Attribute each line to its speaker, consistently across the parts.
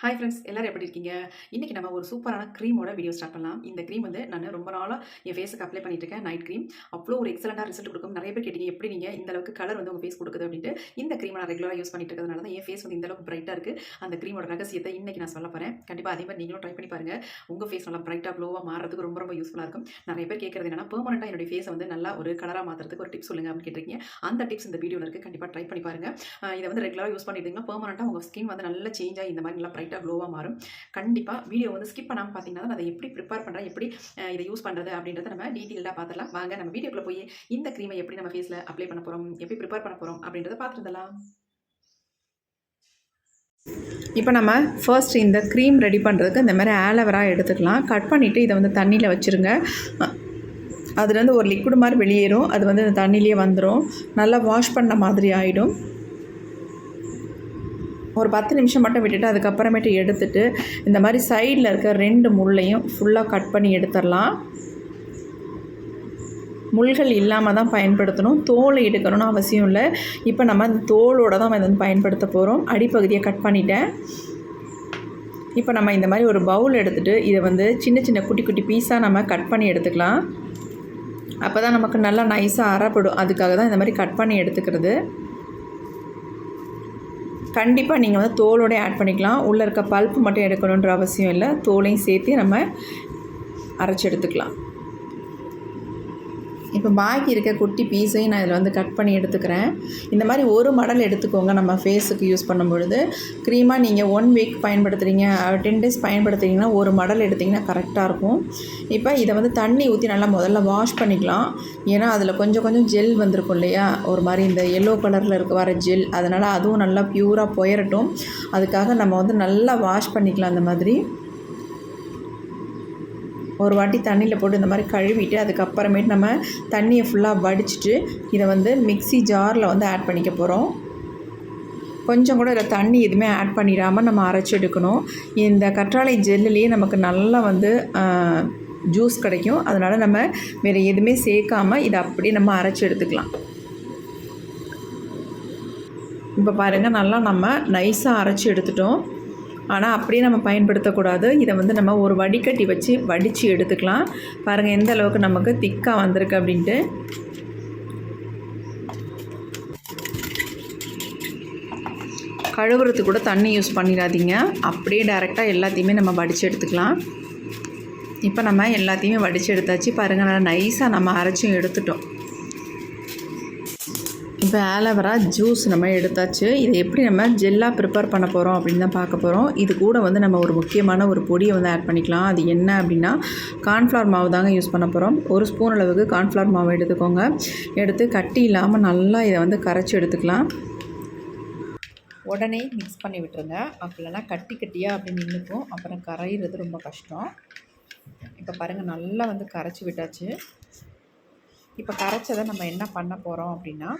Speaker 1: Hi friends எல்லோரும் எப்படி இருக்கீங்க? இன்றைக்கி நம்ம ஒரு சூப்பரான க்ரீமோட வீடியோ ஸ்டார்ட் பண்ணலாம். இந்த க்ரீம் வந்து நான் ரொம்ப நாளாக என் ஃபேஸுக்கு அப்ளை பண்ணிட்டு இருக்கேன் நைட் க்ரீம் அவ்வளோ ஒரு எக்ஸலண்டாக ரிசல்ட் கொடுக்கும். நிறைய பேர் கேட்டீங்க எப்படி நீங்கள் இந்த அளவுக்கு கலர் வந்து உங்கள் ஃபேஸ் கொடுக்குது அப்படின்ட்டு. இந்த க்ரீமை நான் ரெகுலராக யூஸ் பண்ணிட்டு இருக்கிறதுனால தான் என் ஃபேஸ் வந்து இந்த அளவுக்கு பிரைட்டாக இருக்குது அந்த க்ரீமோட ரகசியத்தை இன்றைக்கி நான் சொல்ல போகிறேன் கண்டிப்பாக அதே மாதிரி நீங்களும் ட்ரை பண்ணி பாருங்கள் உங்கள் ஃபேஸ் நல்லா பிரைட்டாக க்ளோவாக மாறதுக்கு ரொம்ப ரொம்ப யூஸ்ஃபுல்லாக இருக்கும். நிறைய பேர் கேட்குறது என்னன்னா பெர்மனெண்ட்டாக என்னுடைய ஃபேஸை வந்து நல்லா ஒரு கலராக மாற்றுறதுக்கு ஒரு டிப்ஸ் சொல்லுங்கள் அப்படின்னு கேட்டிருக்கீங்க. அந்த டிப்ஸ் இந்த வீடியோவில் இருக்குது கண்டிப்பாக ட்ரை பண்ணி பாருங்கள் இதை வந்து ரெகுலராக யூஸ் பண்ணிட்டீங்கன்னா பெர்மனெண்ட்டாக உங்கள் ஸ்கின் வந்து நல்லா சேஞ்சாக இந்த மாதிரி நல்லா லைட்டாக க்ளோவாக மாறும். கண்டிப்பாக வீடியோ வந்து ஸ்கிப் பண்ணாமல் பார்த்தீங்கன்னா அதை எப்படி ப்ரிப்பேர் பண்ணுறேன் எப்படி இதை யூஸ் பண்ணுறது அப்படின்றத நம்ம டீட்டெயிலாக பார்த்துடலாம் வாங்க நம்ம வீடியோக்குள்ளே போய் இந்த க்ரீமை எப்படி நம்ம ஃபேஸில் அப்ளை பண்ண போகிறோம் எப்படி ப்ரிப்பேர் பண்ண போகிறோம் அப்படின்றத பார்த்துருந்தலாம்
Speaker 2: இப்போ நம்ம ஃபர்ஸ்ட் இந்த க்ரீம் ரெடி பண்ணுறதுக்கு இந்த மாதிரி ஆலோவரா எடுத்துக்கலாம். கட் பண்ணிவிட்டு இதை வந்து தண்ணியில் வச்சுருங்க. அதுலேருந்து ஒரு லிக்விட் மாதிரி வெளியேறும். அது வந்து இந்த தண்ணியிலே வந்துடும் நல்லா வாஷ் பண்ண மாதிரி ஆகிடும் ஒரு பத்து நிமிஷம் மட்டும் விட்டுட்டு அதுக்கப்புறமேட்டு எடுத்துட்டு இந்த மாதிரி சைடில் இருக்க ரெண்டு முள்ளையும் ஃபுல்லாக கட் பண்ணி எடுத்துடலாம். முள்கள் இல்லாமல் தான் பயன்படுத்தணும். தோலை எடுக்கணும்னு அவசியம் இல்லை. இப்போ நம்ம அந்த தோலோடு தான் இதை வந்து பயன்படுத்த போகிறோம் அடிப்பகுதியை கட் பண்ணிட்டேன். இப்போ நம்ம இந்த மாதிரி ஒரு பவுல் எடுத்துகிட்டு இதை வந்து சின்ன சின்ன குட்டி குட்டி பீஸாக நம்ம கட் பண்ணி எடுத்துக்கலாம். அப்போ தான் நமக்கு நல்லா நைஸாக அறப்படும் அதுக்காக தான் இந்த மாதிரி கட் பண்ணி எடுத்துக்கிறது. கண்டிப்பாக நீங்கள் வந்து தோலோட ஆட் பண்ணிக்கலாம். உள்ளே இருக்க பல்ப்பு மட்டும் எடுக்கணுன்ற அவசியம் இல்லை. தோலையும் சேர்த்து நம்ம அரைச்சி எடுத்துக்கலாம். இப்போ பாக்கி இருக்க குட்டி பீஸையும் நான் இதில் வந்து கட் பண்ணி எடுத்துக்கிறேன். இந்த மாதிரி ஒரு மடல் எடுத்துக்கோங்க நம்ம ஃபேஸுக்கு யூஸ் பண்ணும் பொழுது க்ரீமாக நீங்கள் ஒன் வீக் பயன்படுத்துகிறீங்க டென் டேஸ் பயன்படுத்துகிறீங்கன்னா ஒரு மடல் எடுத்திங்கன்னா கரெக்டாக இருக்கும். இப்போ இதை வந்து தண்ணி ஊற்றி நல்லா முதல்ல வாஷ் பண்ணிக்கலாம். ஏன்னா அதில் கொஞ்சம் கொஞ்சம் ஜெல் வந்திருக்கும் இல்லையா? ஒரு மாதிரி இந்த எல்லோ கலரில் இருக்க வர ஜெல் அதனால் அதுவும் நல்லா ப்யூராக போயிடட்டும் அதுக்காக நம்ம வந்து நல்லா வாஷ் பண்ணிக்கலாம் அந்த மாதிரி. ஒரு வாட்டி தண்ணியில் போட்டு இந்த மாதிரி கழுவிட்டு அதுக்கப்புறமேட்டு நம்ம தண்ணியை ஃபுல்லாக வடிச்சிட்டு இதை வந்து மிக்ஸி ஜாரில் வந்து ஆட் பண்ணிக்க போகிறோம் கொஞ்சம் கூட இதில் தண்ணி எதுவுமே ஆட் பண்ணிடாமல் நம்ம அரைச்சி எடுக்கணும். இந்த கற்றாழை ஜெல்லுலேயே நமக்கு நல்லா வந்து ஜூஸ் கிடைக்கும். அதனால் நம்ம வேறு எதுவுமே சேர்க்காமல் இதை அப்படியே நம்ம அரைச்சி எடுத்துக்கலாம். இப்போ பாருங்கள் நல்லா நம்ம நைஸாக அரைச்சி எடுத்துட்டோம். ஆனால் அப்படியே நம்ம பயன்படுத்தக்கூடாது. இதை வந்து நம்ம ஒரு வடிகட்டி வச்சு வடித்து எடுத்துக்கலாம். பாருங்கள் எந்த அளவுக்கு நமக்கு திக்காக வந்திருக்கு அப்படின்ட்டு. கழுவுறதுக்கு கூட தண்ணி யூஸ் பண்ணிடாதீங்க. அப்படியே டேரெக்டாக எல்லாத்தையுமே நம்ம வடித்து எடுத்துக்கலாம். இப்போ நம்ம எல்லாத்தையுமே வடித்து எடுத்தாச்சு. பாருங்கள் நல்லா நைஸாக நம்ம அரைச்சும் எடுத்துட்டோம். இப்போ ஆலோவேரா ஜூஸ் நம்ம எடுத்தாச்சு. இதை எப்படி நம்ம ஜெல்லாக ப்ரிப்பேர் பண்ண போகிறோம் அப்படின்னு தான் பார்க்க போகிறோம் இது கூட வந்து நம்ம ஒரு முக்கியமான ஒரு பொடியை வந்து ஆட் பண்ணிக்கலாம். அது என்ன அப்படின்னா கார்ன்ஃப்ளவர் மாவு தாங்க யூஸ் பண்ண போகிறோம் ஒரு ஸ்பூன் அளவுக்கு கார்ன்ஃப்ளவர் மாவு எடுத்துக்கோங்க. எடுத்து கட்டி இல்லாமல் நல்லா இதை வந்து கரைச்சி எடுத்துக்கலாம். உடனே மிக்ஸ் பண்ணி விட்டுருங்க. அப்படி கட்டி கட்டியாக அப்படி நின்றுக்கும் அப்புறம் கரையிறது ரொம்ப கஷ்டம். இப்போ பாருங்கள் நல்லா வந்து கரைச்சி விட்டாச்சு. இப்போ கரைச்சதை நம்ம என்ன பண்ண போகிறோம் அப்படின்னா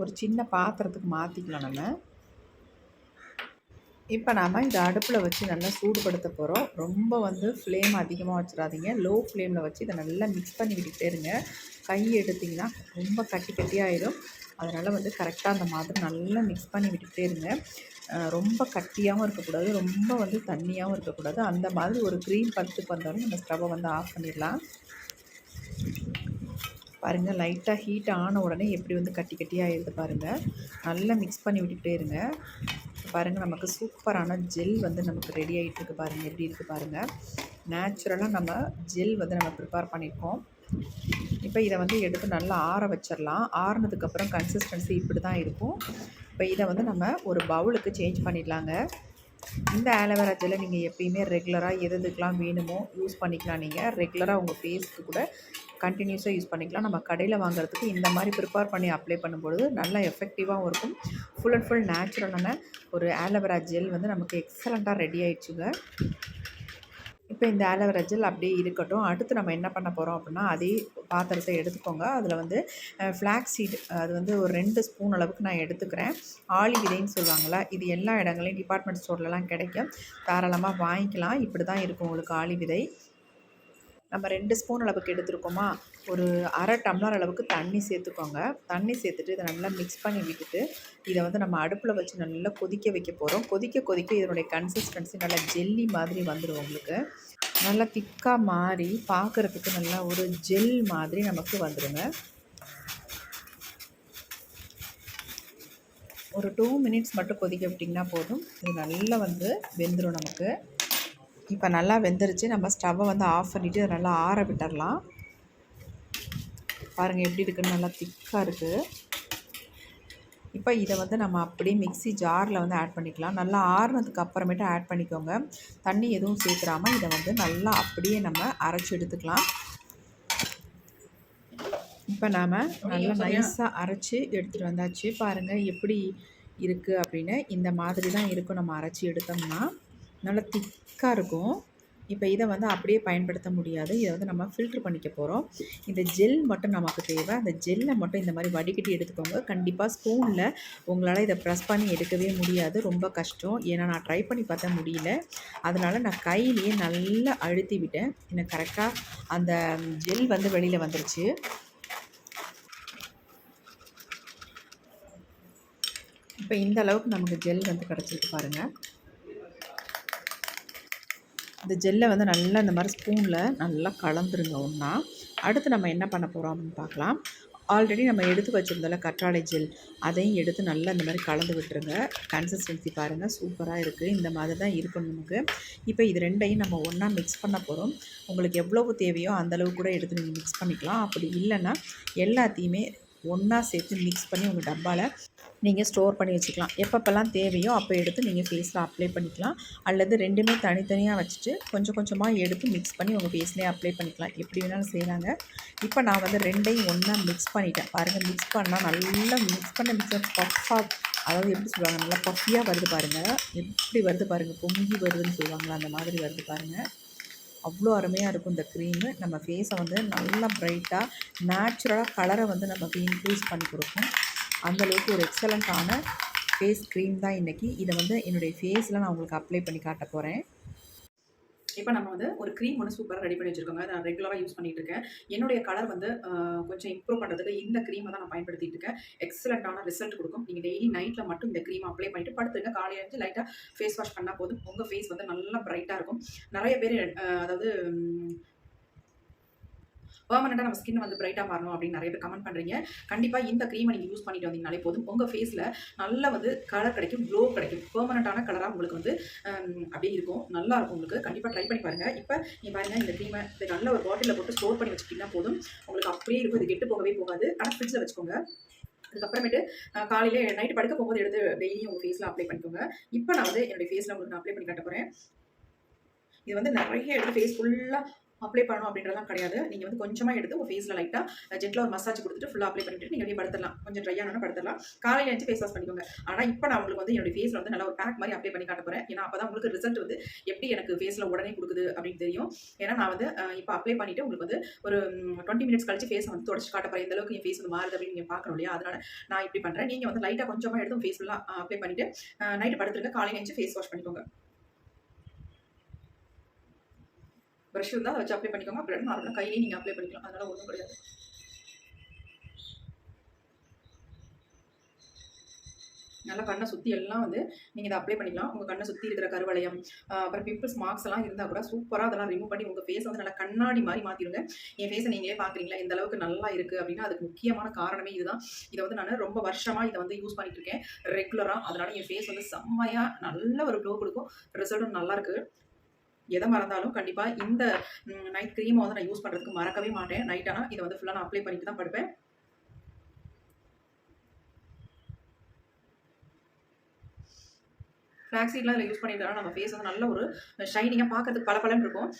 Speaker 2: ஒரு சின்ன பாத்திரத்துக்கு மாற்றிக்கலாம் நம்ம. இப்போ நாம் இதை அடுப்பில் வச்சு நல்லா சூடுபடுத்த போகிறோம் ரொம்ப வந்து ஃப்ளேம் அதிகமாக வச்சிடாதீங்க. லோ ஃப்ளேமில் வச்சு இதை நல்லா மிக்ஸ் பண்ணி விட்டுக்கிட்டே இருங்க. கை எடுத்திங்கன்னா ரொம்ப கட்டி கட்டியாயிடும் அதனால் வந்து கரெக்டாக அந்த மாதிரி நல்லா மிக்ஸ் பண்ணி விட்டுக்கிட்டே இருங்க. ரொம்ப கட்டியாகவும் இருக்கக்கூடாது. ரொம்ப வந்து தண்ணியாகவும் இருக்கக்கூடாது. அந்த மாதிரி ஒரு க்ரீம் பத்து வந்தாலும் நம்ம ஸ்டவ்வை வந்து ஆஃப் பண்ணிடலாம். பாருங்கள் லைட்டாக ஹீட் ஆன உடனே எப்படி வந்து கட்டி கட்டியாக ஆயிடுது பாருங்கள் நல்லா மிக்ஸ் பண்ணி விட்டுக்கிட்டே இருங்க. பாருங்கள் நமக்கு சூப்பரான ஜெல் வந்து நமக்கு ரெடி ஆகிட்டு இருக்கு பாருங்கள் எப்படி இருக்குது பாருங்கள் நேச்சுரலாக நம்ம ஜெல் வந்து நம்ம ப்ரிப்பேர் பண்ணியிருக்கோம் இப்போ இதை வந்து எடுத்து நல்லா ஆற வச்சிடலாம் ஆறுனதுக்கப்புறம் கன்சிஸ்டன்சி இப்படி தான் இருக்கும். இப்போ இதை வந்து நம்ம ஒரு பவுலுக்கு சேஞ்ச் பண்ணிடலாங்க. இந்த ஆலோவேரா ஜெல்லை நீங்கள் எப்பயுமே ரெகுலராக எது எதுக்கெலாம் வேணுமோ யூஸ் பண்ணிக்கலாம் நீங்கள் ரெகுலராக உங்கள் ஃபேஸ்க்கு கூட கண்டினியூஸாக யூஸ் பண்ணிக்கலாம். நம்ம கடையில் வாங்குறதுக்கு இந்த மாதிரி ப்ரிப்பேர் பண்ணி அப்ளை பண்ணும்பொழுது நல்லா எஃபெக்டிவாகவும் இருக்கும். ஃபுல் அண்ட் ஃபுல் நேச்சுரலான ஒரு ஆலோவேரா ஜெல் வந்து நமக்கு எக்ஸலண்ட்டாக ரெடி ஆயிடுச்சுங்க. இப்போ இந்த ஆலோவேரா ஜெல் அப்படியே இருக்கட்டும். அடுத்து நம்ம என்ன பண்ண போகிறோம் அப்படின்னா அதே பாத்திரத்தை எடுத்துக்கோங்க. அதில் வந்து ஃப்ளாக் சீட் அது வந்து ஒரு ரெண்டு ஸ்பூன் அளவுக்கு நான் எடுத்துக்கிறேன். ஆளி விதைன்னு சொல்லுவாங்களா இது எல்லா இடங்களையும் டிபார்ட்மெண்ட் ஸ்டோர்லலாம் கிடைக்கும். தாராளமாக வாங்கிக்கலாம். இப்படி தான் இருக்கும் உங்களுக்கு ஆளி விதை.
Speaker 3: நம்ம ரெண்டு ஸ்பூன் அளவுக்கு எடுத்துருக்கோமா? ஒரு அரை டம்ளர் அளவுக்கு தண்ணி சேர்த்துக்கோங்க. தண்ணி சேர்த்துட்டு இதை நல்லா மிக்ஸ் பண்ணி விட்டுட்டு இதை வந்து நம்ம அடுப்பில் வச்சு நல்லா கொதிக்க வைக்க போகிறோம் கொதிக்க கொதிக்க இதனுடைய கன்சிஸ்டன்சி நல்லா ஜெல்லி மாதிரி வந்துடும் உங்களுக்கு. நல்லா திக்காக மாறி பார்க்குறதுக்கு நல்லா ஒரு ஜெல் மாதிரி நமக்கு வந்துடுங்க ஒரு டூ மினிட்ஸ் மட்டும் கொதிக்க விட்டிங்கன்னா போதும். இது நல்லா வந்து வெந்துடும் நமக்கு. இப்போ நல்லா வெந்துருச்சு. நம்ம ஸ்டவ்வை வந்து ஆஃப் பண்ணிவிட்டு நல்லா ஆற விட்டுறலாம். பாருங்கள் எப்படி இருக்குன்னு நல்லா திக்காக இருக்குது இப்போ இதை வந்து நம்ம அப்படியே மிக்ஸி ஜாரில் வந்து ஆட் பண்ணிக்கலாம். நல்லா ஆறுனதுக்கு அப்புறமேட்டு ஆட் பண்ணிக்கோங்க. தண்ணி எதுவும் சேர்த்துறாமல் இதை வந்து நல்லா அப்படியே நம்ம அரைச்சி எடுத்துக்கலாம். இப்போ நாம் நல்லா நைஸாக அரைச்சி எடுத்துகிட்டு வந்தாச்சு. பாருங்கள் எப்படி இருக்குது அப்படின்னு. இந்த மாதிரி தான் இருக்கும். நம்ம அரைச்சி எடுத்தோம்னா. நல்லா திக்காக இருக்கும். இப்போ இதை வந்து அப்படியே பயன்படுத்த முடியாது. இதை வந்து நம்ம ஃபில்ட்ரு பண்ணிக்க போகிறோம் இந்த ஜெல் மட்டும் நமக்கு தேவை. அந்த ஜெல்லை மட்டும் இந்த மாதிரி வடிகட்டி எடுத்துக்கோங்க. கண்டிப்பாக ஸ்பூனில் உங்களால் இதை ப்ரெஸ் பண்ணி எடுக்கவே முடியாது. ரொம்ப கஷ்டம். ஏன்னா நான் ட்ரை பண்ணி பார்த்தா முடியல. அதனால் நான் கையிலேயே நல்லா அழுத்தி விட்டேன். எனக்கு கரெக்டாக அந்த ஜெல் வந்து வெளியில் வந்துருச்சு. இப்போ இந்த அளவுக்கு நமக்கு ஜெல் வந்து கிடச்சிருக்கு பாருங்கள் இந்த ஜெல்லை வந்து நல்லா இந்த மாதிரி ஸ்பூனில் நல்லா கலந்துருங்க ஒன்றா அடுத்து நம்ம என்ன பண்ண போகிறோம் அப்படின்னு பார்க்கலாம். ஆல்ரெடி நம்ம எடுத்து வச்சுருந்தோம்ல கற்றாழை ஜெல். அதையும் எடுத்து நல்லா இந்த மாதிரி கலந்து விட்டுருங்க. கன்சிஸ்டன்சி பாருங்கள் சூப்பராக இருக்குது இந்த மாதிரி தான் இருக்கணும் நமக்கு. இப்போ இது ரெண்டையும் நம்ம ஒன்றா மிக்ஸ் பண்ண போகிறோம் உங்களுக்கு எவ்வளவு தேவையோ அந்தளவு கூட எடுத்து நீங்கள் மிக்ஸ் பண்ணிக்கலாம். அப்படி இல்லைன்னா எல்லாத்தையுமே ஒன்றா சேர்த்து மிக்ஸ் பண்ணி உங்கள் டப்பாவில் நீங்கள் ஸ்டோர் பண்ணி வச்சுக்கலாம். எப்பப்பெல்லாம் தேவையோ அப்போ எடுத்து நீங்கள் ஃபேஸில் அப்ளை பண்ணிக்கலாம். அல்லது ரெண்டுமே தனித்தனியாக வச்சுட்டு கொஞ்சம் கொஞ்சமாக எடுத்து மிக்ஸ் பண்ணி உங்கள் ஃபேஸ்லேயே அப்ளை பண்ணிக்கலாம். எப்படி வேணாலும் செய்கிறாங்க இப்போ நான் வந்து ரெண்டையும் ஒன்றா மிக்ஸ் பண்ணிட்டேன். பாருங்கள் மிக்ஸ் பண்ணால் நல்லா மிக்ஸ் பண்ண மிக்ஸ் பஃபாக அதாவது எப்படி சொல்லுவாங்க நல்லா பஃபியாக வருது பாருங்கள் எப்படி வருது பாருங்கள் பொங்கி வருதுன்னு சொல்லுவாங்களா அந்த மாதிரி வருது பாருங்கள் அவ்வளோ அருமையாக இருக்கும் இந்த க்ரீமு நம்ம ஃபேஸை வந்து நல்லா ப்ரைட்டாக நேச்சுரலாக கலரை வந்து நமக்கு இன்க்ரீஸ் பண்ணி கொடுக்கும். அந்தளவுக்கு ஒரு எக்ஸலண்ட்டான ஃபேஸ் க்ரீம் தான் இன்றைக்கி இதை வந்து என்னுடைய ஃபேஸில் நான் உங்களுக்கு அப்ளை பண்ணி காட்ட போகிறேன்
Speaker 2: இப்போ நம்ம வந்து ஒரு க்ரீம் ஒன்று சூப்பராக ரெடி பண்ணி வச்சிருக்கோங்க. நான் ரெகுலராக யூஸ் பண்ணிட்டு இருக்கேன். என்னுடைய கலர் வந்து கொஞ்சம் இம்ப்ரூவ் பண்ணுறதுக்கு இந்த க்ரீமை தான் நான் பயன்படுத்திட்டு இருக்கேன். எக்ஸலண்ட்டான ரிசல்ட் கொடுக்கும். நீங்கள் டெய்லி நைட்டில் மட்டும் இந்த க்ரீம் அப்ளை பண்ணிட்டு படுத்துருங்க காலையில் இருந்து லைட்டாக ஃபேஸ் வாஷ் பண்ணால் போதும். உங்கள் ஃபேஸ் வந்து நல்லா பிரைட்டாக இருக்கும். நிறைய பேர் அதாவது பர்மனெண்ட்டாக நம்ம ஸ்கின் வந்து பிரைட்டாக மாறணும் அப்படின்னு நிறைய பேர் கமெண்ட் பண்ணுறீங்க கண்டிப்பாக இந்த க்ரீமை நீங்கள் யூஸ் பண்ணிட்டு வந்தீங்கனாலே போதும். உங்கள் ஃபேஸில் நல்ல வந்து கலர் கிடைக்கும் க்ளோ கிடைக்கும். பெர்மனண்ட்டான கலராக உங்களுக்கு வந்து அப்படியே இருக்கும். நல்லா இருக்கும் உங்களுக்கு. கண்டிப்பாக ட்ரை பண்ணி பாருங்கள் இப்போ நீங்கள் பாருங்கள் இந்த க்ரீமை நல்ல ஒரு பாட்டிலில் போட்டு ஸ்டோர் பண்ணி வச்சுக்கிட்டீங்கன்னா போதும். உங்களுக்கு அப்படியே இருக்கும். இது கெட்டு போகவே போகாது. ஆனால் ஃப்ரிட்ஜில் வச்சுக்கோங்க. அதுக்கப்புறமேட்டு காலையில் நைட்டு படுக்க போகும்போது எடுத்து டெய்லியும் உங்கள் ஃபேஸில் அப்ளை பண்ணிக்கோங்க. இப்போ நான் வந்து என்னுடைய ஃபேஸில் உங்களுக்கு நான் அப்ளை பண்ணி காட்ட போகிறேன் இது வந்து நிறைய எடுத்து ஃபேஸ் ஃபுல்லாக அப்ளை பண்ணணும் அப்படின்றலாம் கிடையாது. நீங்கள் வந்து கொஞ்சமாக எடுத்து உங்கள் ஃபேஸில் லைட்டாக ஜெட்டில் ஒரு மசாஜ் கொடுத்துட்டு ஃபுல்லாக அப்ளை பண்ணிட்டு நீங்கள் அப்படியே படுத்துடலாம். கொஞ்சம் ட்ரை ஆனோன்னு படுத்துடலாம். காலையில் எழுந்து ஃபேஸ் வாஷ் பண்ணிக்கோங்க. ஆனால் இப்போ நான் உங்களுக்கு வந்து என்னுடைய ஃபேஸில் வந்து நல்ல ஒரு பேக் மாதிரி அப்ளை பண்ணி காட்ட போகிறேன் ஏன்னா அப்போ தான் உங்களுக்கு ரிசல்ட் வந்து எப்படி எனக்கு ஃபேஸில் உடனே கொடுக்குது அப்படின்னு தெரியும். ஏன்னா நான் வந்து இப்போ அப்ளை பண்ணிவிட்டு உங்களுக்கு வந்து ஒரு டுவெண்ட்டி மினிட்ஸ் கழிச்சு ஃபேஸை வந்து தொடச்சு காட்ட போகிறேன் எந்த அளவுக்கு என் ஃபேஸ் வந்து மாறுது அப்படின்னு நீங்கள் பார்க்கணும் இல்லையா? அதனால் நான் இப்படி பண்ணுறேன் நீங்கள் வந்து லைட்டாக கொஞ்சமாக எடுத்து ஃபேஸ் ஃபுல்லாக அப்ளை பண்ணிவிட்டு நைட்டு படுத்துருங்க. காலையில் எழுந்து ஃபேஸ் வாஷ் பண்ணிக்கோங்க. ப்ரஷ் இருந்தால் அதை வச்சு அப்ளை பண்ணிக்கோங்க. அப்படி நார்மலாக கையிலேயே நீங்கள் அப்ளை பண்ணிக்கலாம். அதனால் ஒன்றும் கிடையாது. நல்லா கண்ணை சுற்றி எல்லாம் வந்து நீங்கள் இதை அப்ளை பண்ணிக்கலாம். உங்கள் கண்ணை சுற்றி இருக்கிற கருவளையம் அப்புறம் பிம்பிள்ஸ் மார்க்ஸ் எல்லாம் இருந்தால் கூட சூப்பராக அதெல்லாம் ரிமூவ் பண்ணி உங்கள் ஃபேஸ் வந்து நல்லா கண்ணாடி மாதிரி மாற்றிடுங்க என் ஃபேஸை நீங்களே பார்க்குறீங்களா? இந்த அளவுக்கு நல்லா இருக்குது அப்படின்னா அதுக்கு முக்கியமான காரணமே இதுதான். இதை வந்து நான் ரொம்ப வருஷமாக இதை வந்து யூஸ் பண்ணிட்டு இருக்கேன். ரெகுலராக அதனால் என் ஃபேஸ் வந்து செம்மையாக நல்ல ஒரு க்ளோ கொடுக்கும். ரிசல்ட்டும் நல்லாயிருக்கு எதை மறந்தாலும் கண்டிப்பாக இந்த நைட் க்ரீமை வந்து நான் யூஸ் பண்ணுறதுக்கு மறக்கவே மாட்டேன். நைட் ஆனால் இதை வந்து ஃபுல்லாக நான் அப்ளை பண்ணிட்டு தான் படுப்பேன். ஃப்ளாக்ஸீட்லாம் இதில் யூஸ் பண்ணிட்டா நம்ம ஃபேஸ் வந்து நல்ல ஒரு ஷைனிங்காக பார்க்கறதுக்கு பளபளன்னு இருக்கும்.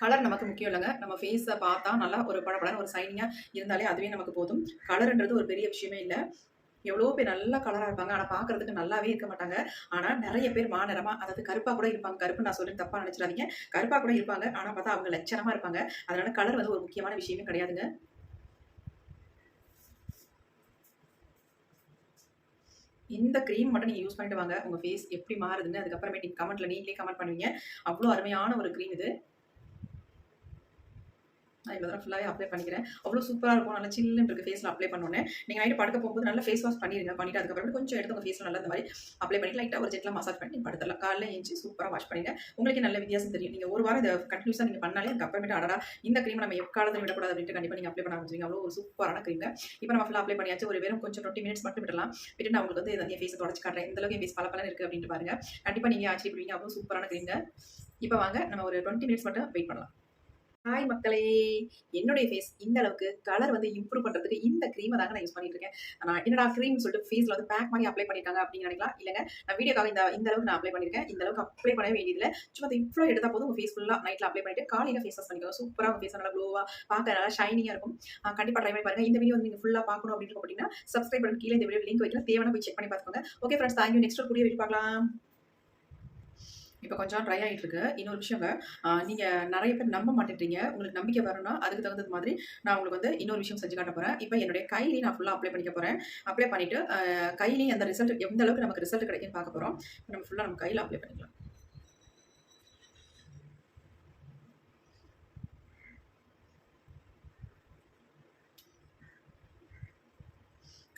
Speaker 2: கலர் நமக்கு முக்கியம் இல்லைங்க. நம்ம ஃபேஸை பார்த்தா நல்லா ஒரு பளபளன்னு ஒரு ஷைனிங்காக இருந்தாலே அதுவே நமக்கு போதும். கலருன்றது ஒரு பெரிய விஷயமே இல்லை. எவ்வளோ பேர் நல்லா கலராக இருப்பாங்க. ஆனால் பார்க்கறதுக்கு நல்லாவே இருக்க மாட்டாங்க. ஆனால் நிறைய பேர் மாநிறமாக அதாவது கருப்பாக கூட இருப்பாங்க. கருப்பு நான் சொல்லிட்டு தப்பாக நினச்சிடாதீங்க. கருப்பாக கூட இருப்பாங்க. ஆனால் பார்த்தா அவங்க லட்சணமாக இருப்பாங்க. அதனால கலர் வந்து ஒரு முக்கியமான விஷயமே கிடையாதுங்க. இந்த க்ரீம் மட்டும் நீங்கள் யூஸ் பண்ணிட்டு வாங்க. உங்கள் ஃபேஸ் எப்படி மாறுதுன்னு அதுக்கப்புறமே நீங்கள் கமெண்ட்டில் நீங்களே கமெண்ட் பண்ணுவீங்க. அவ்வளோ அருமையான ஒரு க்ரீம் இது. நான் இவ்வளோ தான் ஃபுல்லாகவே அப்ளை பண்ணிக்கிறேன். அவ்வளோ சூப்பராக இருக்கும். நல்லா சில்லுன்னு இருக்குது ஃபேஸில் அப்ளை பண்ணோன்னே நீங்கள் நைட்டு படுக்க போகும்போது நல்லா ஃபேஸ் வாஷ் பண்ணிடுங்க. பண்ணிட்டு அதுக்கப்புறம் கொஞ்சம் எடுத்து உங்கள் ஃபேஸில் நல்லா இந்த மாதிரி அப்ளை பண்ணி லைட்டாக ஒரு ஜெட்டில் மசாஜ் பண்ணி படுத்தலாம் காலைல ஏஞ்சி சூப்பராக வாஷ் பண்ணிங்க உங்களுக்கு நல்ல வித்தியாசம் தெரியும். நீங்கள் ஒரு வாரம் இதை கண்டினியூஸாக நீங்கள் பண்ணாலே அதுக்கப்புறமேட்டு அடடா இந்த க்ரீம் நம்ம எக்காலத்தில் விடக்கூடாது அப்படின்ட்டு கண்டிப்பாக நீங்கள் அப்ளை பண்ண ஆரம்பிச்சிங்க அவ்வளோ ஒரு சூப்பரான க்ரீம் இப்போ நம்ம ஃபுல்லாக அப்ளை பண்ணியாச்சு. ஒரு வெறும் கொஞ்சம் டுவெண்ட்டி மினிட்ஸ் மட்டும் விடலாம். விட்டு நான் உங்களுக்கு வந்து என் ஃபேஸை தொடச்சு காட்டுறேன். இந்த அளவுக்கு என் ஃபேஸ் பல இருக்குது அப்படின்ட்டு பாருங்க. கண்டிப்பாக நீங்கள் ஆச்சரியப்படுவீங்க. அவ்வளோ சூப்பரான க்ரீங்க இப்போ வாங்க. நம்ம ஒரு டுவெண்ட்டி மினிட்ஸ் மட்டும் வெயிட் பண்ணலாம். ஹாய் மக்களே. என்னுடைய ஃபேஸ் இந்த அளவுக்கு கலர் வந்து இம்ப்ரூவ் பண்ணுறதுக்கு இந்த க்ரீமை தாங்க நான் யூஸ் பண்ணிட்டு இருக்கேன். நான் என்னடா க்ரீம் சொல்லிட்டு ஃபேஸில் வந்து பேக் மாதிரி அப்ளை பண்ணியிருக்காங்க அப்படின்னு நினைக்கலாம். இல்லைங்க நான் வீடியோக்காக இந்த இந்த அளவுக்கு நான் அப்ளை பண்ணியிருக்கேன் இந்த அளவுக்கு அப்ளை பண்ண வேண்டியதில்லை. சும்மா அது இவ்வளோ எடுத்தால் போதும் உங்கள் ஃபேஸ் ஃபுல்லாக நைட்டில் அப்ளை பண்ணிட்டு காலையில் ஃபேஸ் வாஷ் பண்ணிக்கோங்க. சூப்பராக உங்கள் ஃபேஸ் நல்லா க்ளோவாக பார்க்க நல்லா ஷைனிங்காக இருக்கும். கண்டிப்பாக ட்ரை பண்ணி பாருங்க. இந்த வீடியோ வந்து நீங்கள் ஃபுல்லாக பார்க்கணும் அப்படின்னு பார்த்தீங்கன்னா சப்ஸ்கிரைப் பண்ணி கீழே இந்த வீடியோ லிங்க் வைக்கலாம் தேவையான போய் செக் பண்ணி பார்த்துக்கோங்க. ஓகே ஃப்ரெண்ட்ஸ் தேங்க்யூ நெக்ஸ்ட் ஒரு புதிய வீடியோ பார்க்கலாம். இப்போ கொஞ்சம் ட்ரை ஆகிட்டு இருக்கு இன்னொரு விஷயங்க நீங்கள் நிறைய பேர் நம்ப மாட்டேன்றீங்க. உங்களுக்கு நம்பிக்கை வரணும்னா அதுக்கு தகுந்தது மாதிரி நான் உங்களுக்கு வந்து இன்னொரு விஷயம் செஞ்சு காட்ட போகிறேன் இப்போ என்னுடைய கையிலையும் நான் ஃபுல்லாக அப்ளை பண்ணிக்க போகிறேன் அப்ளை பண்ணிவிட்டு கையிலையும் அந்த ரிசல்ட் எந்த அளவுக்கு நமக்கு ரிசல்ட் கிடைக்குன்னு பார்க்க போகிறோம் நம்ம ஃபுல்லாக நம்ம கையில் அப்ளை பண்ணிக்கலாம்.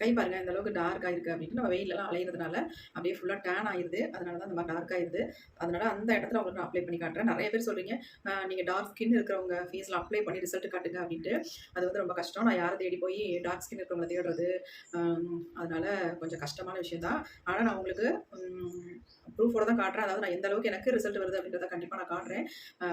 Speaker 2: கை பாருங்க இந்த அளவுக்கு டார்க் ஆயிருக்கு அப்படின்ட்டு நம்ம வெயிலெல்லாம் அலையிறதுனால அப்படியே ஃபுல்லாக டேன் ஆயிருது. அதனால தான் அந்த மாதிரி டார்க் ஆயிருது. அதனால அந்த இடத்துல உங்களுக்கு நான் அப்ளை பண்ணி காட்டுறேன். நிறைய பேர் சொல்றீங்க நீங்கள் நீங்க டார்க் ஸ்கின் இருக்கிறவங்க ஃபேஸில் அப்ளை பண்ணி ரிசல்ட் காட்டுங்க அப்படின்ட்டு. அது வந்து ரொம்ப கஷ்டம். நான் யாரை தேடி போய் டார்க் ஸ்கின் இருக்கிறவங்கள தேடுறது? அதனால கொஞ்சம் கஷ்டமான விஷயம் தான். ஆனால் நான் உங்களுக்கு ப்ரூஃபோட தான் காட்டுறேன். அதாவது நான் எந்த அளவுக்கு எனக்கு ரிசல்ட் வருது அப்படின்றத கண்டிப்பாக நான் காட்டுறேன்.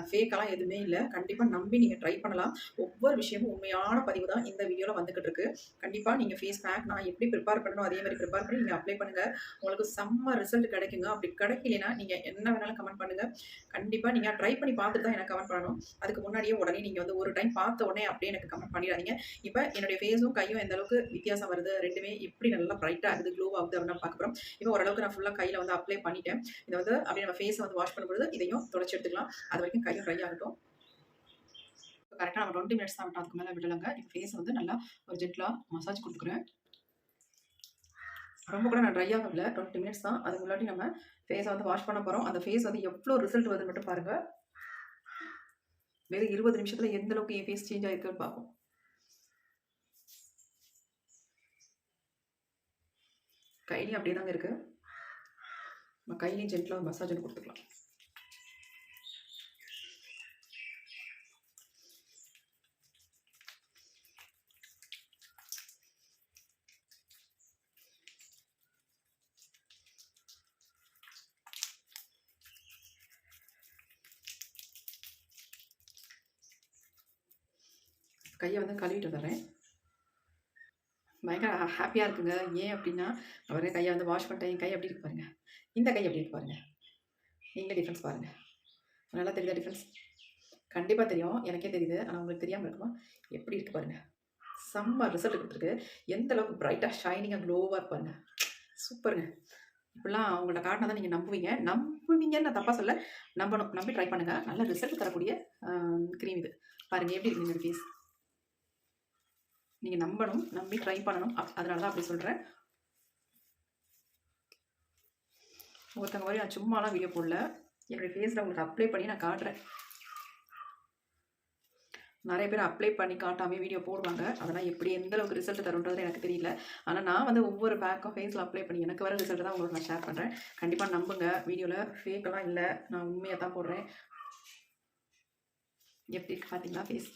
Speaker 2: ஃபேக்கெல்லாம் எதுவுமே இல்லை. கண்டிப்பாக நம்பி நீங்கள் ட்ரை பண்ணலாம். ஒவ்வொரு விஷயமும் உண்மையான பதிவு தான் இந்த வீடியோவில் வந்துகிட்டு இருக்கு. கண்டிப்பாக நீங்கள் ஃபேஸ் பேக் நான் எப்படி ப்ரிப்பேர் பண்ணணும் அதே மாதிரி ப்ரிப்பேர் பண்ணி நீங்கள் அப்ளை பண்ணுங்கள் உங்களுக்கு செம்ம ரிசல்ட் கிடைக்குங்க. அப்படி கிடைக்கலனா நீங்கள் என்ன வேணாலும் கமெண்ட் பண்ணுங்கள் கண்டிப்பாக நீங்கள் ட்ரை பண்ணி பார்த்துட்டு தான் எனக்கு கமெண்ட் பண்ணணும். அதுக்கு முன்னாடியே உடனே நீங்கள் வந்து ஒரு டைம் பார்த்த உடனே அப்படியே எனக்கு கமெண்ட் பண்ணிடாதீங்க. இப்போ என்னுடைய ஃபேஸும் கையும் எந்த அளவுக்கு வித்தியாசம் வருது ரெண்டுமே எப்படி நல்லா பிரைட்டாக ஆகுது க்ளோ ஆகுது அப்படின்னு பார்க்க போகிறோம் இப்போ ஓரளவுக்கு நான் ஃபுல்லாக கையில் வந்து அப்ளை பண்ணிட்டேன். இதை வந்து அப்படியே நம்ம ஃபேஸை வந்து வாஷ் பண்ணும்போது இதையும் தொடச்சி எடுத்துக்கலாம். அது வரைக்கும் கையும் ட்ரை ஆகட்டும் கரெக்டாக நம்ம டுவெண்ட்டி மினிட்ஸ் தான் விட்டோம். அதுக்கு மேலே விடலைங்க. இப்போ ஃபேஸ் வந்து நல்லா ஒரு ஜென்டலாக மசாஜ் கொடுக்குறேன். ரொம்ப கூட நான் ட்ரை ஆகல டுவெண்ட்டி மினிட்ஸ் தான். அதுக்கு முன்னாடி நம்ம ஃபேஸை வந்து வாஷ் பண்ண போகிறோம் அந்த ஃபேஸ் வந்து எவ்வளோ ரிசல்ட் வருதுன்னு மட்டும் பாருங்கள் வெறும் இருபது நிமிஷத்தில் எந்த அளவுக்கு என் ஃபேஸ் சேஞ்ச் ஆகிருக்குன்னு பார்ப்போம். கையிலையும் அப்படியே தாங்க இருக்குது நம்ம கையிலையும் ஜென்டலாக மசாஜ் கொடுத்துக்கலாம். கையை வந்து கழுவிட்டு வந்துடுறேன். பயங்கர ஹாப்பியாக இருக்குங்க. ஏன் அப்படின்னா அவரே கையை வந்து வாஷ் பண்ணிட்டேன். என் கை எப்படி இருக்கு பாருங்க. இந்த கை எப்படி இருக்கு பாருங்கள் நீங்களே டிஃப்ரென்ஸ் பாருங்கள் நல்லா தெரியுதா டிஃப்ரென்ஸ் கண்டிப்பாக தெரியும். எனக்கே தெரியுது. ஆனால் உங்களுக்கு தெரியாமல் இருக்குமா? எப்படி இருக்கு பாருங்கள் செம்ம ரிசல்ட் கொடுத்துருக்கு. எந்த அளவுக்கு பிரைட்டாக ஷைனிங்காக க்ளோவாக இருப்பாருங்க சூப்பருங்க. இப்படிலாம் உங்கள்ட்ட காட்டினா தான் நீங்கள் நம்புவீங்க. நம்புவீங்கன்னு நான் தப்பாக சொல்ல நம்பணும். நம்பி ட்ரை பண்ணுங்கள் நல்ல ரிசல்ட் தரக்கூடிய க்ரீம் இது. பாருங்கள் எப்படி இருக்குங்க ஃபீஸ் நீங்கள் நம்பணும் நம்பி ட்ரை பண்ணணும். அப் அதனால தான் அப்படி சொல்கிறேன் ஒருத்தங்க மாதிரி நான் சும்மாலாம் வீடியோ போடல. என்னுடைய ஃபேஸில் உங்களுக்கு அப்ளை பண்ணி நான் காட்டுறேன். நிறைய பேர் அப்ளை பண்ணி காட்டாமே வீடியோ போடுவாங்க. அதெல்லாம் எப்படி எந்த அளவுக்கு ரிசல்ட் தருன்றது எனக்கு தெரியல. ஆனால் நான் வந்து ஒவ்வொரு பேக்கும் ஃபேஸில் அப்ளை பண்ணி எனக்கு வர ரிசல்ட் தான் உங்களுக்கு நான் ஷேர் பண்ணுறேன் கண்டிப்பாக நம்புங்க. வீடியோவில் ஃபேக்கெல்லாம் இல்லை. நான் உண்மையாக தான் போடுறேன். எப்படி இருக்கு பார்த்தீங்களா ஃபேஸ்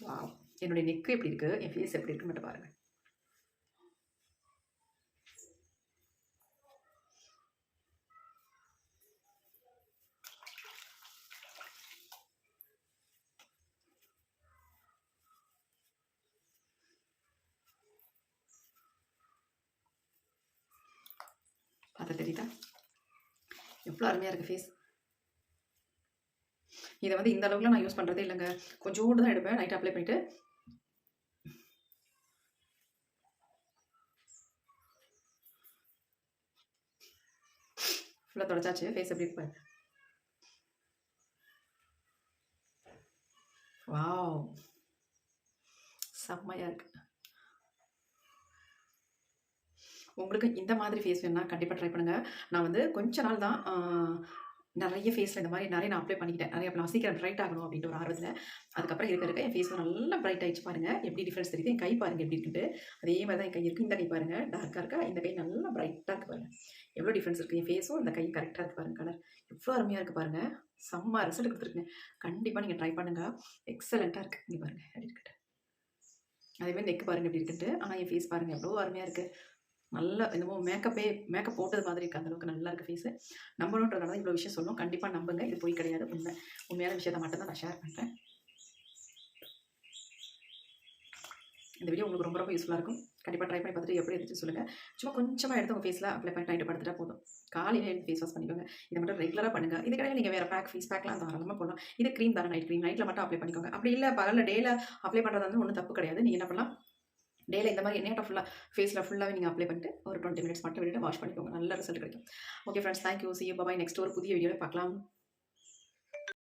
Speaker 2: வாவ் என்னுடைய நெக்கு எப்படி இருக்கு? என் ஃபேஸ் எப்படி இருக்குன்னு மட்டும் பாருங்க. பார்த்தா தெரியுதா? எவ்வளோ அருமையாக இருக்குது ஃபேஸ் இதை வந்து இந்த அளவுக்குலாம் நான் யூஸ் பண்ணுறதே இல்லைங்க. கொஞ்சோடு தான் எடுப்பேன். நைட் அப்ளை பண்ணிவிட்டு ஃபுல்லாக தொடச்சாச்சு. ஃபேஸ் எப்படி இருப்பேன் வாவ் செம்மையாக இருக்கு. உங்களுக்கு இந்த மாதிரி ஃபேஸ் வேணுன்னா கண்டிப்பாக ட்ரை பண்ணுங்கள் நான் வந்து கொஞ்ச நாள் தான் நிறைய ஃபேஸில் இந்த மாதிரி நிறைய நான் அப்ளை பண்ணிக்கிட்டேன். நிறைய நான் சீக்கிரம் பிரைட் ஆகணும் அப்படின்ற ஒரு ஆர்வத்தில். அதுக்கப்புறம் இருக்க இருக்க என் ஃபேஸ் நல்லா பிரைட் ஆயிடுச்சு பாருங்கள் எப்படி டிஃப்ரென்ஸ் தெரியுது? என் கை பாருங்கள் எப்படி இருக்குன்ட்டு. அதே மாதிரி தான் என் கை இருக்குது இந்த கை பாருங்கள் டார்க்காக இருக்கா? இந்த கை நல்லா பிரைட்டாக இருக்குது பாருங்கள் எவ்வளோ டிஃப்ரென்ஸ் இருக்குது என் ஃபேஸும் இந்த கை கரெக்டாக இருக்குது பாருங்கள் கலர் எவ்வளோ அருமையாக இருக்குது பாருங்கள் செம்ம ரிசல்ட் கொடுத்துருக்கேன் கண்டிப்பாக நீங்கள் ட்ரை பண்ணுங்கள் எக்ஸலண்ட்டாக இருக்குது நீங்கள் பாருங்கள் அப்படி இருக்குட்டு அதேமாதிரி நெக் பாருங்கள் எப்படி இருக்குன்ட்டு. ஆனால் என் ஃபேஸ் பாருங்கள் எவ்வளோ அருமையாக இருக்குது நல்ல என்னமோ மேக்கப்பே மேக்கப் போட்டது மாதிரி இருக்குது அந்தளவுக்கு நல்லா இருக்குது ஃபேஸு நம்பணுன்றதுனால தான் இவ்வளோ விஷயம் சொல்லணும். கண்டிப்பாக நம்புங்க. இது போய் கிடையாது. உண்மை உண்மையான விஷயத்தை மட்டும்தான் நான் ஷேர் பண்ணுறேன் இந்த வீடியோ உங்களுக்கு ரொம்ப ரொம்ப யூஸ்ஃபுல்லாக இருக்கும். கண்டிப்பாக ட்ரை பண்ணி பார்த்துட்டு எப்படி இருந்துச்சு சொல்லுங்கள் சும்மா கொஞ்சமாக எடுத்து உங்கள் ஃபேஸில் அப்ளை பண்ணி நைட்டு படுத்துட்டா போதும். காலையில் எடுத்து ஃபேஸ் வாஷ் பண்ணிக்கோங்க. இதை மட்டும் ரெகுலராக பண்ணுங்கள் இது கிடையாது. நீங்கள் வேறு பேக் ஃபேஸ் பேக்லாம் தாராளமாக போடலாம். இது க்ரீம் தானே? நைட் க்ரீம் நைட்டில் மட்டும் அப்ளை பண்ணிக்கோங்க. அப்படி இல்லை பகலில் டேயில் அப்ளை பண்ணுறது வந்து ஒன்றும் தப்பு கிடையாது. நீங்கள் என்ன பண்ணலாம்? டேயில் இந்த மாதிரி எண்ணெய் ஃபுல்லாக ஃபேஸில் ஃபுல்லாகவே நீங்கள் அப்ளை பண்ணிட்டு ஒரு டுவெண்ட்டி மினிட்ஸ் மட்டும் விட்டுட்டு வாஷ் பண்ணிக்கோங்க. நல்ல ரிசல்ட் கிடைக்கும். Okay friends thank you see bye next ஒரு புதிய வீடியோவில் பார்க்கலாம்.